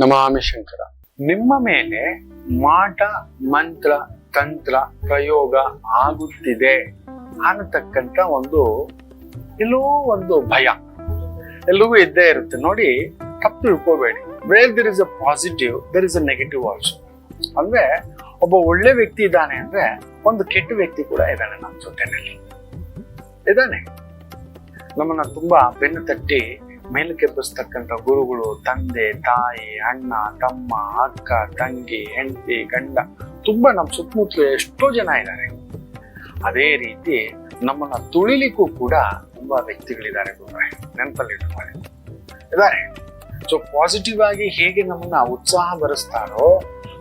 ನಮಾಮಿ ಶಂಕರ. ನಿಮ್ಮ ಮೇಲೆ ಮಾಟ, ಮಂತ್ರ, ತಂತ್ರ ಪ್ರಯೋಗ ಆಗುತ್ತಿದೆ ಅನ್ನತಕ್ಕಂತ ಒಂದು ಎಲ್ಲೋ ಒಂದು ಭಯ. ಎಲ್ಲವೂ ಇದ್ದೇ ಇರುತ್ತೆ. ನೋಡಿ, ತಪ್ಪು ತಿಳ್ಕೋಬೇಡಿ. Where there is a positive there is a negative also ಅಂದ್ರೆ, ಒಬ್ಬ ಒಳ್ಳೆ ವ್ಯಕ್ತಿ ಇದ್ದಾನೆ ಅಂದ್ರೆ, ಒಂದು ಕೆಟ್ಟ ವ್ಯಕ್ತಿ ಕೂಡ ಇದ್ದಾನೆ ನಮ್ಮ ಜೊತೆನಲ್ಲಿ ಇದ್ದಾನೆ. ನಮ್ಮನ್ನ ತುಂಬಾ ಬೆನ್ನು ತಟ್ಟಿ ಮೇಲಕ್ಕೆಬ್ಬಿಸ್ತಕ್ಕಂಥ ಗುರುಗಳು, ತಂದೆ, ತಾಯಿ, ಅಣ್ಣ, ತಮ್ಮ, ಅಕ್ಕ, ತಂಗಿ, ಹೆಂಡತಿ, ಗಂಡ, ತುಂಬಾ ನಮ್ಮ ಸುತ್ತಮುತ್ತಲು ಎಷ್ಟೋ ಜನ ಇದ್ದಾರೆ. ಅದೇ ರೀತಿ ನಮ್ಮನ್ನ ತುಳಿಲಿಕ್ಕೂ ಕೂಡ ತುಂಬಾ ವ್ಯಕ್ತಿಗಳಿದ್ದಾರೆ ಗುರುಗಳೇ, ನೆನಪಲ್ಲಿ ಇಟ್ಕೊಳ್ಳಿ. ಇದ್ದಾರೆ. ಸೊ ಪಾಸಿಟಿವ್ ಆಗಿ ಹೇಗೆ ನಮ್ಮನ್ನ ಉತ್ಸಾಹ ಬರೆಸ್ತಾರೋ,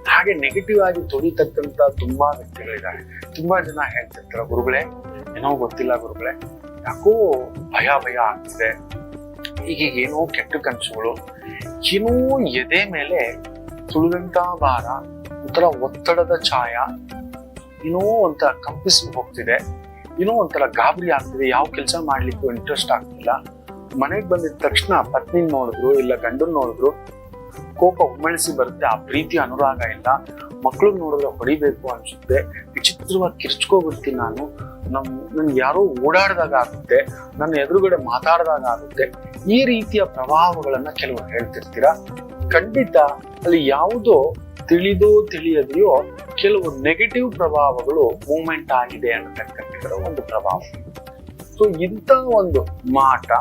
ಹಾಗೆ ನೆಗೆಟಿವ್ ಆಗಿ ತುಳಿತಕ್ಕಂತ ತುಂಬಾ ವ್ಯಕ್ತಿಗಳಿದ್ದಾರೆ. ತುಂಬಾ ಜನ ಹೇಳ್ತಿರ್ತಾರೆ, ಗುರುಗಳೇ, ಏನೋ ಗೊತ್ತಿಲ್ಲ ಗುರುಗಳೇ, ಯಾಕೋ ಭಯ ಭಯ ಆಗ್ತಿದೆ. ಈಗ ಏನೋ ಕೆಟ್ಟ ಕನಸುಗಳು, ಏನೋ ಎದೆ ಮೇಲೆ ತುಳಿದಂತ ಭಾರ, ಒಂಥರ ಒತ್ತಡದ ಛಾಯ, ಏನೋ ಒಂಥರ ಕಂಪಿಸಿ ಹೋಗ್ತಿದೆ, ಏನೋ ಒಂಥರ ಗಾಬರಿ ಆಗ್ತಿದೆ, ಯಾವ ಕೆಲಸ ಮಾಡ್ಲಿಕ್ಕೂ ಇಂಟ್ರೆಸ್ಟ್ ಆಗ್ತಿಲ್ಲ. ಮನೆಗೆ ಬಂದಿದ ತಕ್ಷಣ ಪತ್ನಿ ನೋಡಿದ್ರು, ಇಲ್ಲ ಗಂಡನ್ ನೋಡಿದ್ರು, ಕೋಪ ಉಮ್ಮಳಿಸಿ ಬರುತ್ತೆ, ಆ ಪ್ರೀತಿ ಅನುರಾಗ ಇಲ್ಲ ಮಕ್ಕಳು ನೋಡಿದ್ರೆ ಹೊಡಿಬೇಕು ಅನ್ಸುತ್ತೆ, ವಿಚಿತ್ರವಾಗಿ ಕಿರ್ಚ್ಕೋಬಿಡ್ತೀನಿ ನಾನು, ನಮ್ ನನ್ಗೆ ಯಾರೋ ಓಡಾಡಿದಾಗ ಆಗುತ್ತೆ, ನನ್ನ ಎದುರುಗಡೆ ಮಾತಾಡಿದಾಗ ಆಗುತ್ತೆ ಈ ರೀತಿಯ ಪ್ರಭಾವಗಳನ್ನ ಕೆಲವರು ಹೇಳ್ತಿರ್ತೀರಾ? ಖಂಡಿತ ಅಲ್ಲಿ ಯಾವುದೋ ತಿಳಿದೋ ತಿಳಿಯದೆಯೋ ಕೆಲವು ನೆಗೆಟಿವ್ ಪ್ರಭಾವಗಳು ಮೂಮೆಂಟ್ ಆಗಿದೆ ಅನ್ನತಕ್ಕಂಥದ್ರ ಒಂದು ಪ್ರಭಾವ ಸೊ ಇಂಥ ಒಂದು ಮಾಟ,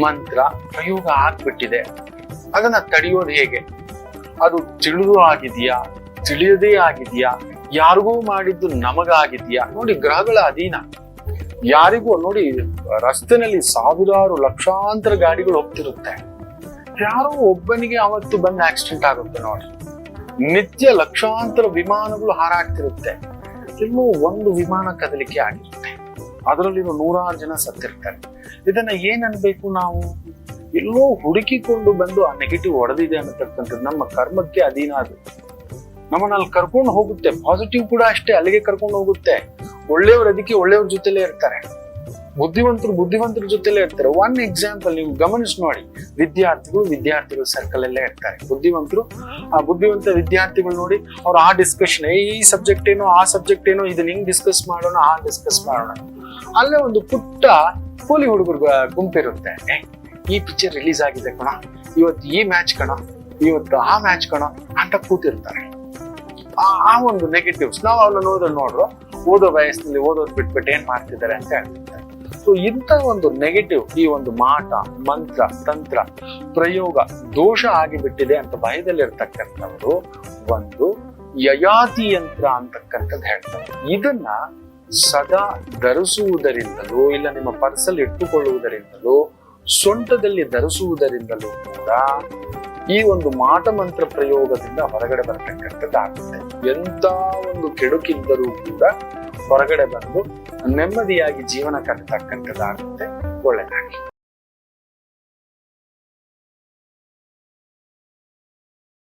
ಮಂತ್ರ ಪ್ರಯೋಗ ಆಗ್ಬಿಟ್ಟಿದೆ. ಅದನ್ನ ತಡೆಯೋದು ಹೇಗೆ? ಅದು ತಿಳಿದು ಆಗಿದೆಯಾ? ತಿಳಿಯದೇ ಆಗಿದೆಯಾ? ಯಾರಿಗೂ ಮಾಡಿದ್ದು ನಮಗಾಗಿದೆಯಾ? ನೋಡಿ, ಗ್ರಹಗಳ ಅಧೀನ. ಯಾರಿಗೂ ನೋಡಿ, ರಸ್ತೆನಲ್ಲಿ ಸಾವಿರಾರು ಲಕ್ಷಾಂತರ ಗಾಡಿಗಳು ಹೋಗ್ತಿರುತ್ತೆ. ಯಾರೋ ಒಬ್ಬನಿಗೆ ಅವತ್ತು ಬಂದು ಆಕ್ಸಿಡೆಂಟ್ ಆಗುತ್ತೆ ನೋಡಿ. ನಿತ್ಯ ಲಕ್ಷಾಂತರ ವಿಮಾನಗಳು ಹಾರಾಡ್ತಿರುತ್ತೆ ಎಲ್ಲೋ ಒಂದು ವಿಮಾನ ಕದಲಿಕೆ ಆಗಿರುತ್ತೆ. ಅದರಲ್ಲಿರೋ ನೂರಾರು ಜನ ಸತ್ತಿರ್ತಾರೆ. ಇದನ್ನ ಏನ್ ಅನ್ಬೇಕು ನಾವು? ಎಲ್ಲೋ ಹುಡುಕಿಕೊಂಡು ಬಂದು ಆ ನೆಗೆಟಿವ್ ಹೊಡೆದಿದೆ ಅನ್ನತಕ್ಕಂಥದ್ದು ನಮ್ಮ ಕರ್ಮಕ್ಕೆ ಅಧೀನ ಅದು. ನಮ್ಮನ್ನ ಅಲ್ಲಿ ಕರ್ಕೊಂಡು ಹೋಗುತ್ತೆ. ಪಾಸಿಟಿವ್ ಕೂಡ ಅಷ್ಟೇ, ಅಲ್ಲಿಗೆ ಕರ್ಕೊಂಡು ಹೋಗುತ್ತೆ. ಒಳ್ಳೆಯವ್ರು ಅದಕ್ಕೆ ಒಳ್ಳೆಯವ್ರ ಜೊತೆಲೇ ಇರ್ತಾರೆ. ಬುದ್ಧಿವಂತರು ಬುದ್ಧಿವಂತರ ಜೊತೆಲೇ ಇರ್ತಾರೆ. ಒನ್ ಎಕ್ಸಾಂಪಲ್ ನೀವು ಗಮನಿಸಿ ನೋಡಿ. ವಿದ್ಯಾರ್ಥಿಗಳು ವಿದ್ಯಾರ್ಥಿಗಳ ಸರ್ಕಲ್ ಅಲ್ಲೇ ಇರ್ತಾರೆ. ಬುದ್ಧಿವಂತರು, ಆ ಬುದ್ಧಿವಂತ ವಿದ್ಯಾರ್ಥಿಗಳು ನೋಡಿ, ಅವ್ರು ಆ ಡಿಸ್ಕಷನ್ ಈ ಸಬ್ಜೆಕ್ಟ್ ಏನೋ, ಆ ಸಬ್ಜೆಕ್ಟ್ ಏನೋ, ಇದನ್ನ ಹಿಂಗ್ ಡಿಸ್ಕಸ್ ಮಾಡೋಣ, ಆ ಡಿಸ್ಕಸ್ ಮಾಡೋಣ. ಅಲ್ಲೇ ಒಂದು ಪುಟ್ಟ ಕೂಲಿ ಹುಡುಗರು ಗುಂಪಿರುತ್ತೆ. ಈ ಪಿಕ್ಚರ್ ರಿಲೀಸ್ ಆಗಿದೆ ಕಣ. ಇವತ್ತು ಈ ಮ್ಯಾಚ್ ಕಣ. ಇವತ್ತು ಆ ಮ್ಯಾಚ್ ಕಣ. ಅಂತ ಕೂತಿರ್ತಾರೆ. ಆ ಒಂದು ನೆಗೆಟಿವ್ಸ್ ನಾವು ಅವ್ರನ್ನ ನೋಡಿದ್ರೆ ನೋಡ್ರು, ಓದೋ ವಯಸ್ಸಿನಲ್ಲಿ ಓದೋದು ಬಿಟ್ಬಿಟ್ಟು ಏನ್ ಮಾಡ್ತಿದ್ದಾರೆ ಅಂತ ಹೇಳ್ತಾರೆ ಸೊ ಇಂಥ ಒಂದು ನೆಗೆಟಿವ್ ಈ ಒಂದು ಮಾಟ, ಮಂತ್ರ, ತಂತ್ರ, ಪ್ರಯೋಗ, ದೋಷ ಆಗಿಬಿಟ್ಟಿದೆ ಅಂತ ಭಯದಲ್ಲಿರ್ತಕ್ಕಂಥವರು ಒಂದು ಯಯಾತಿ ಯಂತ್ರ ಅಂತಕ್ಕಂಥದ್ದು ಹೇಳ್ತಾರೆ. ಇದನ್ನ ಸದಾ ಧರಿಸುವುದರಿಂದಲೂ, ಇಲ್ಲ ನಿಮ್ಮ ಪರ್ಸಲ್ಲಿ ಇಟ್ಟುಕೊಳ್ಳುವುದರಿಂದಲೂ, ಸೊಂಟದಲ್ಲಿ ಧರಿಸುವುದರಿಂದಲೂ ಕೂಡ ಈ ಒಂದು ಮಾಟ ಮಂತ್ರ ಪ್ರಯೋಗದಿಂದ ಹೊರಗಡೆ ಬರತಕ್ಕಂಥದ್ದಾಗುತ್ತೆ ಎಂತ ಒಂದು ಕೆಡುಕಿದ್ದರೂ ಕೂಡ ಹೊರಗಡೆ ಬಂದು ನೆಮ್ಮದಿಯಾಗಿ ಜೀವನ ಕಟ್ಟತಕ್ಕಂಥದ್ದಾಗುತ್ತೆ ಒಳ್ಳೆಯದಾಗಿ